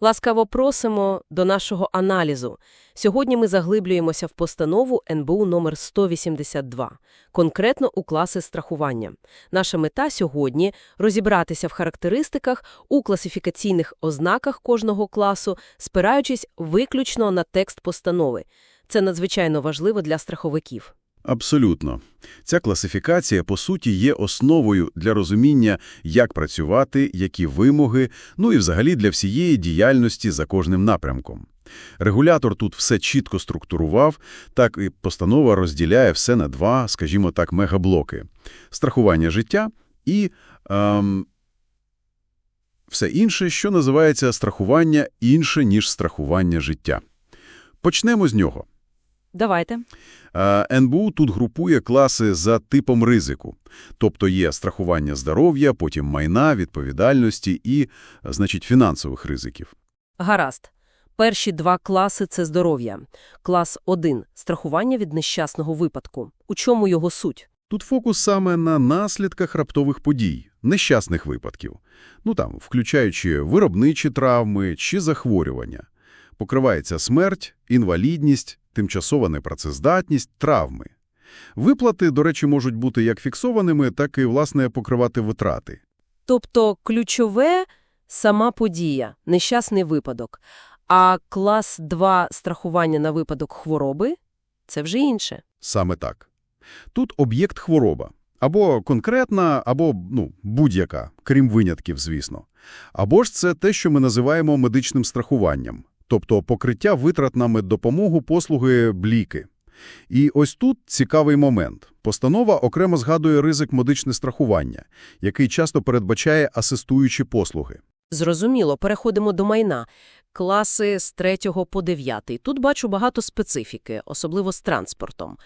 Ласкаво просимо до нашого аналізу. Сьогодні ми заглиблюємося в постанову НБУ номер 182, конкретно у класи страхування. Наша мета сьогодні – розібратися в характеристиках, у класифікаційних ознаках кожного класу, спираючись виключно на текст постанови. Це надзвичайно важливо для страховиків. Абсолютно. Ця класифікація, по суті, є основою для розуміння, як працювати, які вимоги, ну і взагалі для всієї діяльності за кожним напрямком. Регулятор тут все чітко структурував, так і постанова розділяє все на два, скажімо так, мегаблоки. Страхування життя і ем, все інше, що називається страхування інше, ніж страхування життя. Почнемо з нього. Давайте. Е, НБУ тут групує класи за типом ризику. Тобто є страхування здоров'я, потім майна, відповідальності і, значить, фінансових ризиків. Гаразд. Перші два класи – це здоров'я. Клас 1 – страхування від нещасного випадку. У чому його суть? Тут фокус саме на наслідках раптових подій, нещасних випадків. Ну там, включаючи виробничі травми чи захворювання. Покривається смерть, інвалідність, тимчасова непрацездатність, травми. Виплати, до речі, можуть бути як фіксованими, так і, власне, покривати витрати. Тобто ключове – сама подія, нещасний випадок. А клас 2 – страхування на випадок хвороби – це вже інше. Саме так. Тут об'єкт хвороба. Або конкретна, або ну, будь-яка, крім винятків, звісно. Або ж це те, що ми називаємо медичним страхуванням, тобто покриття витрат на меддопомогу, послуги, бліки. І ось тут цікавий момент. Постанова окремо згадує ризик медичне страхування, який часто передбачає асистуючі послуги. Зрозуміло, переходимо до майна. Класи з 3 по 9. Тут бачу багато специфіки, особливо з транспортом.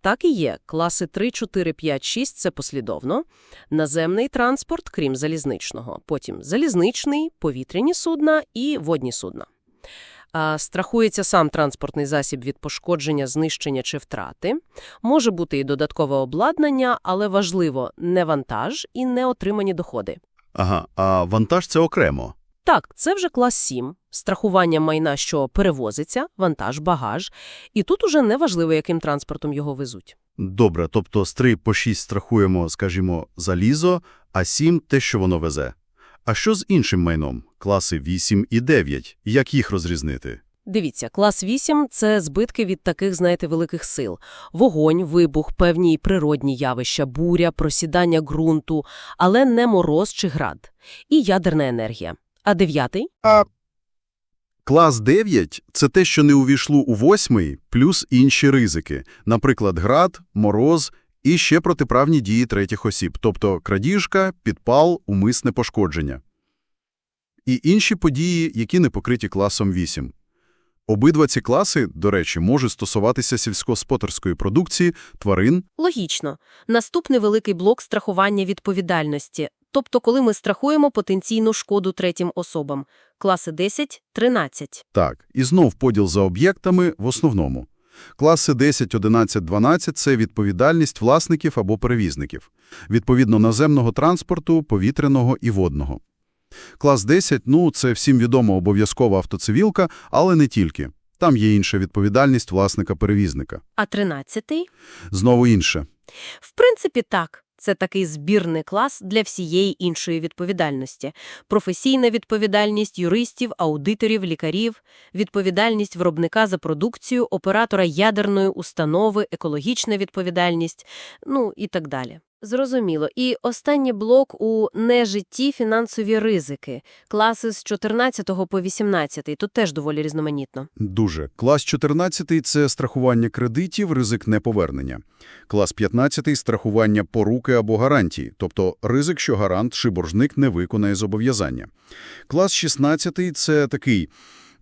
Так і є. Класи 3, 4, 5, 6 – це послідовно. Наземний транспорт, крім залізничного. Потім залізничний, повітряні судна і водні судна. А, страхується сам транспортний засіб від пошкодження, знищення чи втрати. Може бути і додаткове обладнання, але важливо – не вантаж і не отримані доходи. Ага, а вантаж – це окремо. Так, це вже клас 7. Страхування майна, що перевозиться, вантаж, багаж. І тут уже не важливо, яким транспортом його везуть. Добре, тобто з 3 по 6 страхуємо, скажімо, залізо, а 7 – те, що воно везе. А що з іншим майном? Класи 8 і 9. Як їх розрізнити? Дивіться, клас 8 – це збитки від таких, знаєте, великих сил. Вогонь, вибух, певні природні явища, буря, просідання ґрунту, але не мороз чи град. І ядерна енергія. А дев'ятий? А... Клас 9 – це те, що не увійшло у восьмий, плюс інші ризики, наприклад, град, мороз і ще протиправні дії третіх осіб, тобто крадіжка, підпал, умисне пошкодження. І інші події, які не покриті класом 8. Обидва ці класи, до речі, можуть стосуватися сільськогосподарської продукції, тварин, Логічно. Наступний великий блок – страхування відповідальності. Тобто, коли ми страхуємо потенційну шкоду третім особам. Класи 10 – 13. Так, і знов поділ за об'єктами в основному. Класи 10, 11, 12 – це відповідальність власників або перевізників. Відповідно, наземного транспорту, повітряного і водного. Клас 10 – ну, це всім відомо обов'язкова автоцивілка, але не тільки. Там є інша відповідальність власника-перевізника. А 13-й? Знову інше. В принципі, так. Це такий збірний клас для всієї іншої відповідальності. Професійна відповідальність юристів, аудиторів, лікарів, відповідальність виробника за продукцію, оператора ядерної установи, екологічна відповідальність, ну і так далі. Зрозуміло. І останній блок у нежитті фінансові ризики. Класи з 14 по 18. Тут теж доволі різноманітно. Дуже. Клас 14 – це страхування кредитів, ризик неповернення. Клас 15 – страхування поруки або гарантії, тобто ризик, що гарант чи боржник не виконає зобов'язання. Клас 16 – це такий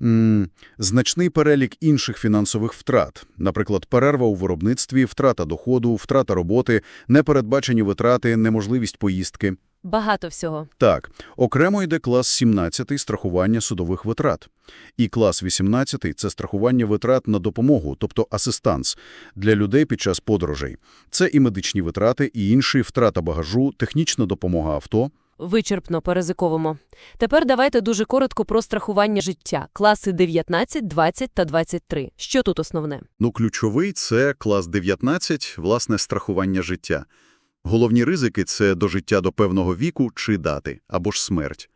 м, значний перелік інших фінансових втрат, наприклад, перерва у виробництві, втрата доходу, втрата роботи, непередбачені витрати, неможливість поїздки. Багато всього. Так, окремо йде клас 17 – страхування судових витрат. І клас 18 – це страхування витрат на допомогу, тобто асистанс, для людей під час подорожей. Це і медичні витрати, і інші втрата багажу, технічна допомога авто. Вичерпно перезиковимо. Тепер давайте дуже коротко про страхування життя. Класи 19, 20 та 23. Що тут основне? Ну, ключовий – це клас 19, власне, страхування життя. Головні ризики – це дожиття до певного віку чи дати, або ж смерть.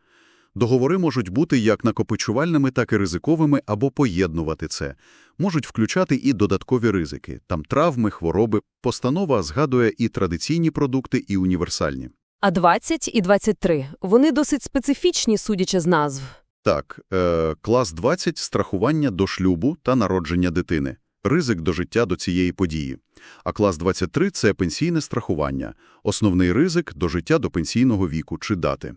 Договори можуть бути як накопичувальними, так і ризиковими, або поєднувати це. Можуть включати і додаткові ризики – там травми, хвороби. Постанова згадує і традиційні продукти, і універсальні. А 20 і 23. Вони досить специфічні, судячи з назв. Так, е, клас 20 – страхування до шлюбу та народження дитини. Ризик до життя до цієї події. А клас 23 – це пенсійне страхування. Основний ризик – до життя до пенсійного віку чи дати.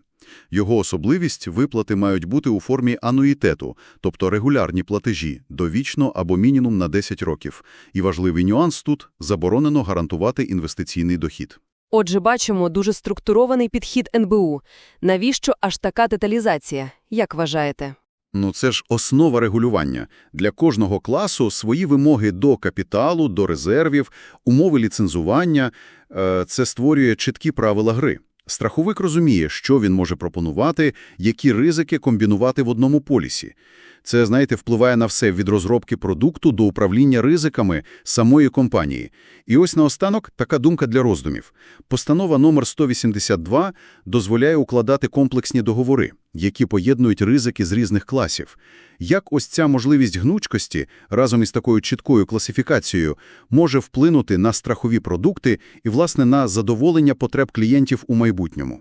Його особливість – виплати мають бути у формі ануїтету, тобто регулярні платежі, довічно або мінімум на 10 років. І важливий нюанс тут – заборонено гарантувати інвестиційний дохід. Отже, бачимо дуже структурований підхід НБУ. Навіщо аж така деталізація? Як вважаєте? Ну, це ж основа регулювання. Для кожного класу свої вимоги до капіталу, до резервів, умови ліцензування. Е, Це створює чіткі правила гри. Страховик розуміє, що він може пропонувати, які ризики комбінувати в одному полісі. Це, знаєте, впливає на все від розробки продукту до управління ризиками самої компанії. І ось наостанок така думка для роздумів. Постанова номер 182 дозволяє укладати комплексні договори, які поєднують ризики з різних класів. Як ось ця можливість гнучкості разом із такою чіткою класифікацією може вплинути на страхові продукти і, власне, на задоволення потреб клієнтів у майбутньому?